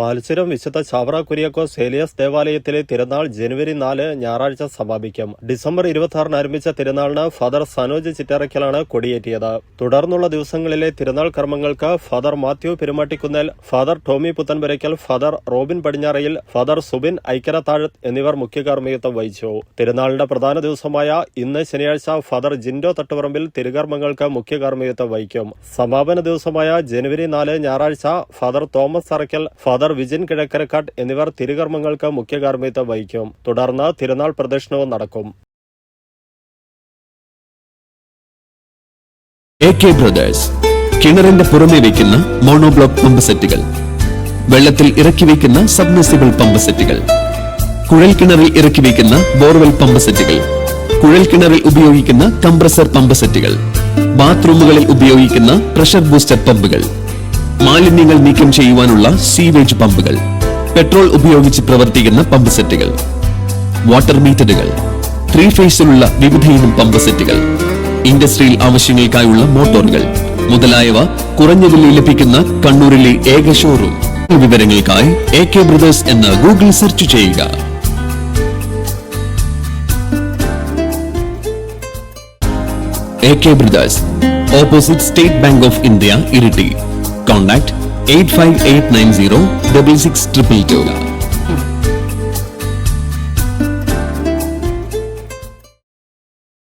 പാൽച്ചുരം വിശുദ്ധ ചാവറ കുര്യാക്കോസ് ഏലിയസ് ദേവാലയത്തിലെ തിരുനാൾ ജനുവരി നാല് ഞായറാഴ്ച സമാപിക്കും. ഡിസംബർ ഇരുപത്തി ആറിന് ആരംഭിച്ച തിരുനാളിന് ഫാദർ സനോജ് ചിറ്ററയ്ക്കലാണ് കൊടിയേറ്റിയത്. തുടർന്നുള്ള ദിവസങ്ങളിലെ തിരുനാൾ കർമ്മങ്ങൾക്ക് father Mathew Perumattikkunnel father Tomy Puthenpurackal father Robin Padinjarayil father Subin Aikkarathazhath എന്നിവർ മുഖ്യ കാർമ്മികത്വം വഹിച്ചു. തിരുനാളിന്റെ പ്രധാന ദിവസമായ ഇന്ന് ശനിയാഴ്ച ഫാദർ ജിൻഡോ തട്ടുപറമ്പിൽ തിരുകർമ്മങ്ങൾക്ക് മുഖ്യ കാർമ്മികത്വം വഹിക്കും. സമാപന ദിവസമായ ജനുവരി നാല് ഞായറാഴ്ച father Thomas Arackal father Vijin Kizhakkarakkattu എന്നിവർ തിരുകർമ്മങ്ങൾക്ക് മുഖ്യകാർമ്മിത്വം വഹിക്കും. തുടർന്ന് തിരുനാൾ പ്രദക്ഷിണവും നടക്കും. കിണറിന്റെ പുറമെ വയ്ക്കുന്ന മോണോബ്ലോക്ക് പമ്പ് സെറ്റുകൾ വെള്ളത്തിൽ ഇറക്കി വയ്ക്കുന്ന സബ്മിസിബിൾ പമ്പ് സെറ്റുകൾ കുഴൽ കിണറിൽ ഇറക്കി വയ്ക്കുന്ന ബോർവെൽ പമ്പ് സെറ്റുകൾ കുഴൽ കിണറിൽ ഉപയോഗിക്കുന്ന കംപ്രസർ പമ്പ് സെറ്റുകൾ ബാത്റൂമുകളിൽ ഉപയോഗിക്കുന്ന പ്രഷർ ബൂസ്റ്റർ പമ്പുകൾ. മാലിന്യങ്ങൾ നീക്കം ചെയ്യുവാനുള്ള സീവേജ് പമ്പുകൾ പെട്രോൾ ഉപയോഗിച്ച് പ്രവർത്തിക്കുന്ന പമ്പ് സെറ്റുകൾ വാട്ടർ മീറ്ററുകൾ ത്രീ ഫേസിലുള്ള വിവിധ ഇനം പമ്പ് സെറ്റുകൾ ഇൻഡസ്ട്രിയൽ ആവശ്യങ്ങൾക്കായുള്ള മോട്ടോറുകൾ മുതലായവ കുറഞ്ഞ വിലയിൽ ലഭിക്കുന്ന കണ്ണൂരിലെ ഏക ഷോറൂം. വിവരങ്ങൾക്കായി എ കെ ബ്രദേഴ്സ് എന്ന് ഗൂഗിൾ സെർച്ച് ചെയ്യുക. A K brothers opposite State Bank of India Iritty. contact eight five eight nine zero double six triple two